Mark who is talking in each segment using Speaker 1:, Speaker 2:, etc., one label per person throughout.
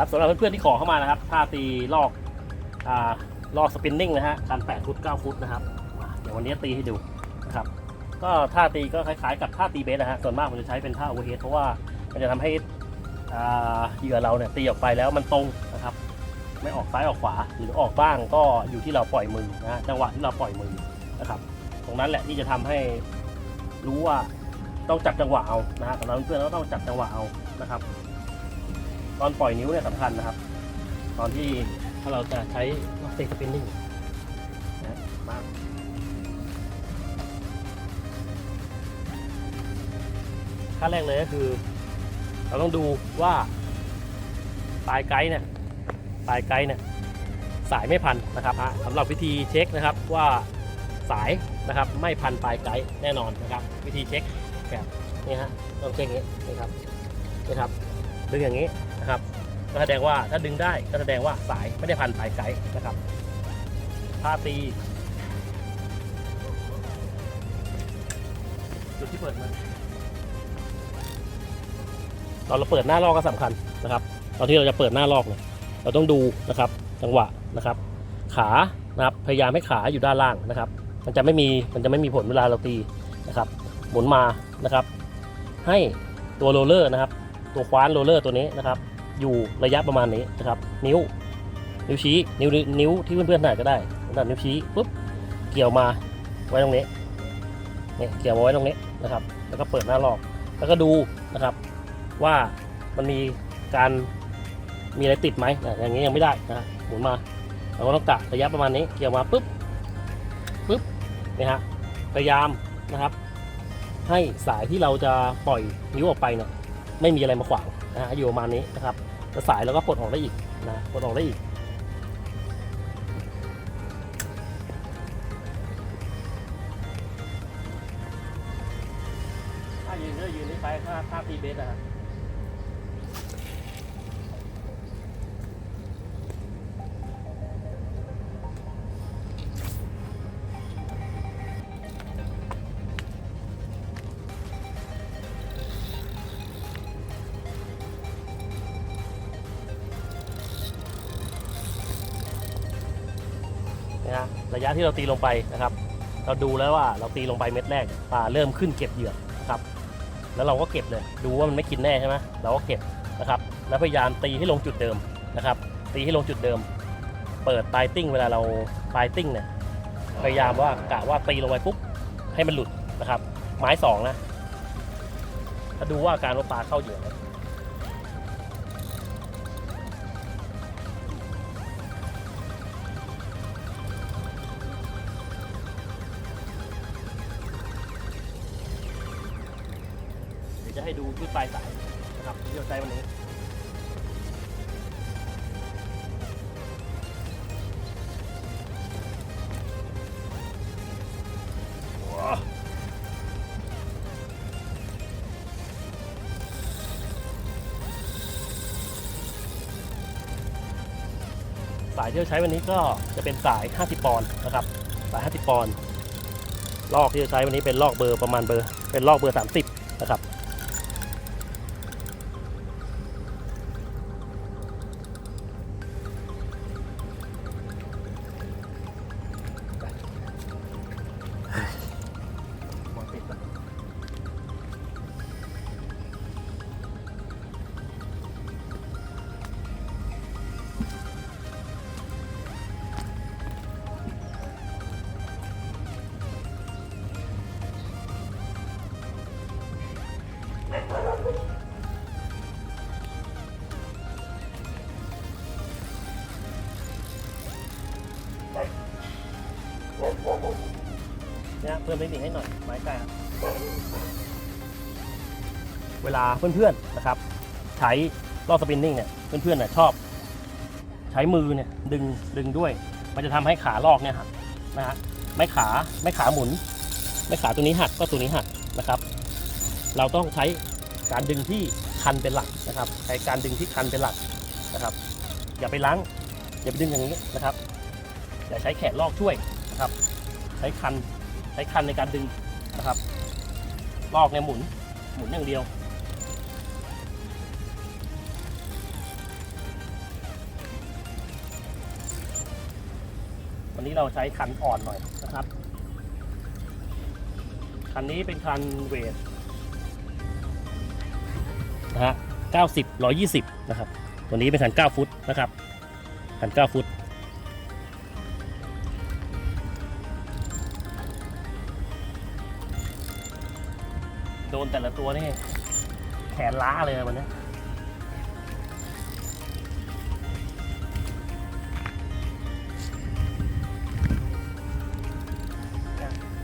Speaker 1: ครับสำหรับเพื่อนๆที่ขอเข้ามานะครับท่าตีลอกอ่าลอกสปินนิ่งนะฮะการ8ฟุต9ฟุตนะครับเดี๋ยววันนี้ตีให้ดูนะครับก็ท่าตีก็คล้ายๆ กับท่าตีเบสนะฮะส่วนมากผมจะใช้เป็นท่าโอเวอร์เฮดเพราะว่ามันจะทำให้เหยื่อเราเนี่ยตีออกไปแล้วมันตรงนะครับ ไม่ออกซ้ายออกขวาหรือออกบ้างก็อยู่ที่เราปล่อยมือนะจังหวะที่เราปล่อยมือนะครับ ตรงนั้นแหละที่จะทำให้รู้ว่าต้องจับจังหวะเอานะฮะสำหรับเพื่อนๆก็ต้องจับจังหวะเอานะครับ ตอนปล่อยนิ้วเนี่ยสำคัญนะครับ ตอนที่ถ้าเราจะใช้ล็อกเตสปินนิ่งนะมากขั้นแรกเลยก็คือ เราต้องดูว่าปลายไกด์เนี่ยปลายไกด์เนี่ยสายไม่พันนะครับสำหรับวิธีเช็คนะครับว่าสายนะครับไม่พันปลายไกด์แน่นอนนะครับ วิธีเช็คแบบนี้ฮะต้องเช็คนี้นะครับนะครับ ดึงอย่างนี้นะครับก็แสดงว่าถ้าดึงได้ก็แสดงว่าสายไม่ได้พันปลายไกด์นะครับถ้าตีจุดที่เปิดมันตอนเราเปิดหน้าลอกก็สำคัญนะครับ ตอนที่เราจะเปิดหน้าลอกเนี่ยเราต้องดูนะครับจังหวะนะครับ ขานะครับพยายามให้ขาอยู่ด้านล่างนะครับ มันจะไม่มีมันจะไม่มีผลเวลาเราตีนะครับ หมุนมานะครับ ให้ตัวโรลเลอร์นะครับ ตัวคว้านโรเลอร์ตัวนี้นะครับ อยู่ระยะประมาณนี้นะครับ นิ้ว นิ้วชี้ นิ้วนิ้วที่เพื่อนๆถ่ายก็ได้นั่นนิ้วชี้ปุ๊บเกี่ยวมาไว้ตรงนี้เนี่ยเกี่ยวมาไว้ตรงนี้นะครับ แล้วก็เปิดหน้าลอก แล้วก็ดูนะครับ ว่ามันมีการมีอะไรติดไหมอย่างนี้ยังไม่ได้นะหมุนมาเราก็ต้องกะระยะประมาณนี้เกี่ยวมาปุ๊บปุ๊บเนี่ยฮะพยายามนะครับ ให้สายที่เราจะปล่อยนิ้วออกไปเนี่ย ไม่มีอะไรมาขวางนะฮะอยู่ประมาณนี้นะครับแล้วสายเราก็ปลดออกได้อีกนะปลดออกได้อีก ถ้ายืนก็ยืนนี้ไปถ้าถ้าพีเบสอะฮะ ระยะที่เราตีลงไปนะครับ เราดูแล้วว่าเราตีลงไปเม็ดแรกปลาเริ่มขึ้นเก็บเหยื่อครับแล้วเราก็เก็บเลย ดูว่ามันไม่กินแน่ใช่ไหมเราก็เก็บนะครับแล้วพยายามตีให้ลงจุดเดิมนะครับ ตีให้ลงจุดเดิม เปิดปลายติ้งเวลาเราปลายติ้งเนี่ยพยายามว่ากะว่าตีลงไปปุ๊บให้มันหลุดนะครับ ไม้สองนะถ้าดูว่าการว่าปลาเข้าเหยื่อ จะให้ดูที่ปลายสายนะครับที่เราใช้วันนี้สายที่เราใช้วันนี้ก็จะเป็นสาย 50 ปอนด์นะครับ สาย 50 ปอนด์ลอกที่เราใช้วันนี้เป็นลอกเบอร์ประมาณเบอร์ เป็นลอกเบอร์ 30 นะครับ เนี่ยเพิ่มเทคนิคให้หน่อยไม้กางเวลาเพื่อนๆนะครับ ใช้ลอกสปินนิ่งเนี่ยเพื่อนๆน่ะชอบ ใช้มือเนี่ยดึงดึงด้วย มันจะทำให้ขาลอกเนี่ยหักนะฮะไม่ขาไม่ขาหมุน ไม่ขาตัวนี้หักก็ตัวนี้หักนะครับ เราต้องใช้การดึงที่คันเป็นหลักนะครับ ใช้การดึงที่คันเป็นหลักนะครับ อย่าไปล้างอย่าไปดึงอย่างนี้นะครับ อย่าใช้แขนลอกช่วยนะครับ ใช้คัน ใช้คันในการดึงนะครับ ลอกเนี่ยหมุนหมุนอย่างเดียววันนี้เราใช้คันอ่อนหน่อยนะครับ คันนี้เป็นคันเวทนะฮะ90 120 นะครับ ตัวนี้เป็นคัน 9 ฟุตนะครับ คัน 9 ฟุต นแต่ละตัวนี่แขนล้าเลยวันนี้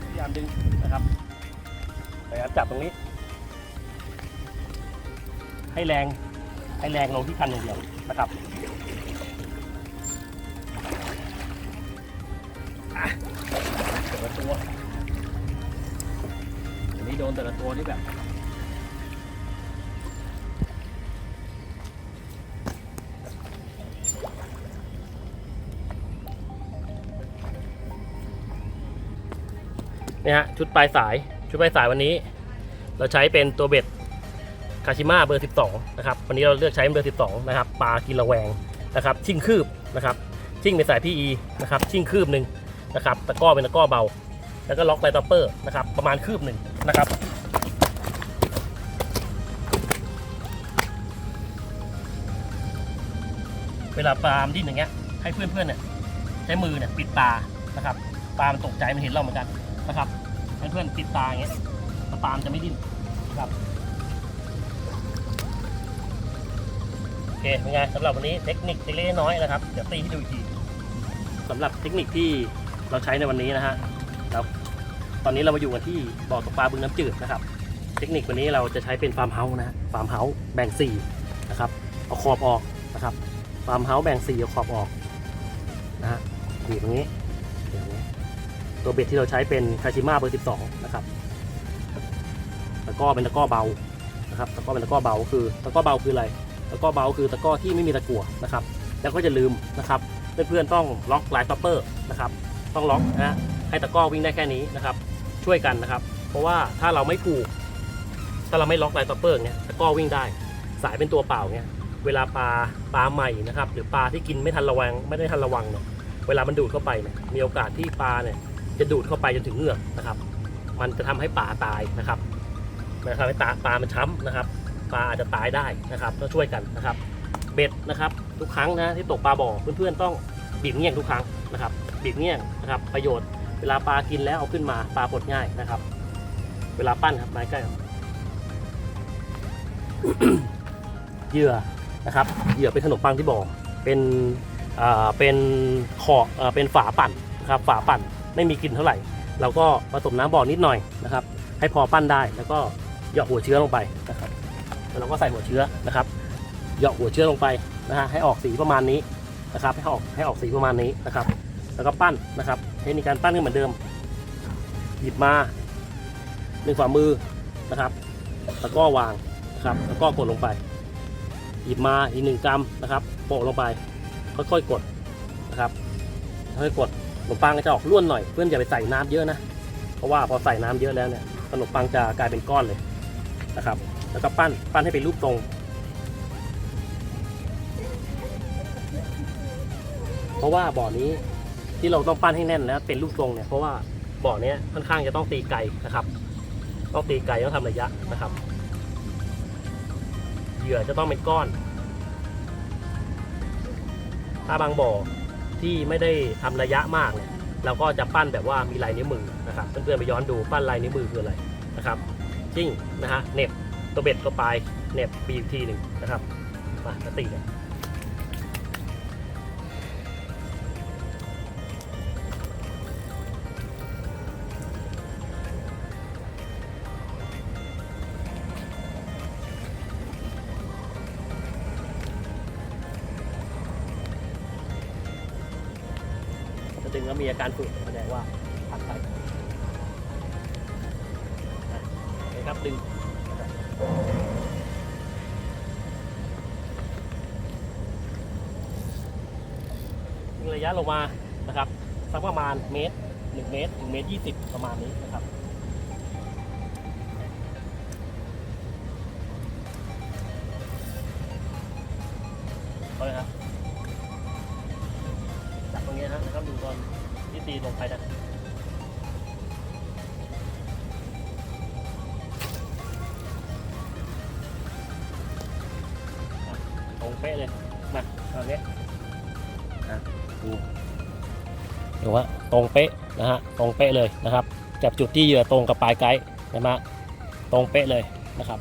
Speaker 1: พยายามดึงนะครับพยายามจับตรงนี้ ให้แรงให้แรงลงที่คันอย่างเดียวนะครับตัว โดนแต่ละตัวนี่แบบ เนี่ยฮะ ชุดปลายสาย ชุดปลายสายวันนี้ เราใช้เป็นตัวเบ็ดคาชิมะเบอร์ 12 นะครับ วันนี้เราเลือกใช้เบอร์ 12 นะครับ ปลากินระแวงนะครับ ชิ่งคืบนะครับ ชิ่งเป็นสาย PE นะครับ ชิ่งคืบหนึ่งนะครับ ตะก้อเป็นตะก้อเบา แล้วก็ล็อกไลท์ต็อปเปอร์นะครับ ประมาณคืบหนึ่ง นะครับ เวลาปลามดิ้นอย่างเงี้ยให้เพื่อนๆเนี่ยใช้มือเนี่ยปิดตานะครับปลามันตกใจมันเห็นเราเหมือนกันนะครับให้เพื่อนปิดตาอย่างเงี้ยปลามจะไม่ดิ้นนะครับโอเคเป็นไงสำหรับวันนี้เทคนิคเล็กๆน้อยนะครับ เดี๋ยวตีให้ดูอีกทีสำหรับเทคนิคที่เราใช้ในวันนี้นะฮะ ตอนนี้เรามาอยู่กันที่บ่อตกปลาบึงน้ำจืดนะครับ เทคนิควันนี้เราจะใช้เป็นฟาร์มเฮาส์นะฟาร์มเฮาส์แบ่งสี่นะครับเอาขอบออกนะครับฟาร์มเฮาส์แบ่งสี่เอาขอบออกนะฮะบีบตรงนี้อย่างนี้ตัวเบ็ดที่เราใช้เป็นคาชิมะเบอร์ 12 นะครับตะก้อเป็นตะก้อเบานะครับตะก้อเป็นตะก้อเบาคือตะก้อเบาคืออะไรตะก้อเบาคือตะก้อที่ไม่มีตะกั่วนะครับ แล้วก็จะลืมนะครับเพื่อนๆต้องล็อกลายซัปเปอร์นะครับ ต้องล็อกนะฮะ ให้ตะก้อวิ่งได้แค่นี้นะครับ ช่วยกันนะครับ เพราะว่าถ้าเราไม่ผูก ถ้าเราไม่ล็อกลายซัปเปอร์เงี้ยตะก้อวิ่งได้ สายเป็นตัวเปล่าเงี้ยเวลาปลาปลาใหม่นะครับ หรือปลาที่กินไม่ทันระวัง ไม่ได้ทันระวังเนี่ยเวลามันดูดเข้าไปเนี่ยมีโอกาสที่ปลาเนี่ยจะดูดเข้าไปจนถึงเหงือกนะครับ มันจะทำให้ปลาตายนะครับมันทำให้ตาปลามันช้ำนะครับ ปลาอาจจะตายได้นะครับก็ช่วยกันนะครับ เบ็ดนะครับ ทุกครั้งนะที่ตกปลาบ่อเพื่อนๆต้องบีบเงี้ยงทุกครั้งนะครับบีบเงี้ยงนะครับ ประโยชน์ เวลาปลากินแล้วเอาขึ้นมาปลาปลดง่ายนะครับ เวลาปั้นครับไม้ใกล้ครับเหยื่อนะครับเหยื่อเป็นขนมปังที่บ่อเป็นเป็นขอบเอ่อเป็นฝาปั่นนะครับฝาปั่นไม่มีกลิ่นเท่าไหร่ เราก็ผสมน้ำบ่อนิดหน่อยนะครับ ให้พอปั้นได้แล้วก็หยาะหัวเชื้อลงไปนะครับแล้วเราก็ใส่หัวเชื้อนะครับหยาะหัวเชื้อลงไปนะฮะให้ออกสีประมาณนี้นะครับ ให้ออกให้ออกสีประมาณนี้นะครับ แล้วก็ปั้นนะครับเทคนิคการปั้นก็เหมือนเดิม หยิบมาหนึ่งฝ่ามือนะครับ แล้วก็วางนะครับ แล้วก็กดลงไป หยิบมาอีกหนึ่งกรัมนะครับโปะลงไป ค่อยๆกดนะครับค่อยๆกดขนมปังก็จะออกร่วนหน่อยเพื่อนอย่าไปใส่น้ำเยอะนะเพราะว่าพอใส่น้ำเยอะแล้วเนี่ยขนมปังจะกลายเป็นก้อนเลยนะครับ แล้วก็ปั้นปั้นให้เป็นรูปตรงเพราะว่าบ่อนี้ ที่เราต้องปั้นให้แน่นแล้วเป็นรูปทรงเนี่ยเพราะว่าบ่อเนี้ยค่อนข้างจะต้องตีไกลนะครับ ต้องตีไกลต้องทำระยะนะครับ เหยื่อจะต้องเป็นก้อน ถ้าบางบ่อที่ไม่ได้ทำระยะมากเนี่ยเราก็จะปั้นแบบว่ามีลายนิ้วมือนะครับเพื่อนๆไปย้อนดูปั้นลายนิ้วมือคืออะไรนะครับจิ้งนะฮะเน็บตัวเบ็ดตัวปลายเน็บบีบทีหนึ่งนะครับมาตีเล ดึงแล้วมีอาการฝืดแสดงว่าพักไปนะครับดึงระยะลงมานะครับสักประมาณเมตรหนึ่งเมตรถึงเมตรยี่สิบประมาณนี้นะครับ เป๊ะเลย มาตอนนี้อะดูดูว่าตรงเป๊ะนะฮะตรงเป๊ะเลยนะครับ จับจุดที่เหยื่อตรงกับปลายไกด์นะฮะตรงเป๊ะเลยนะครับ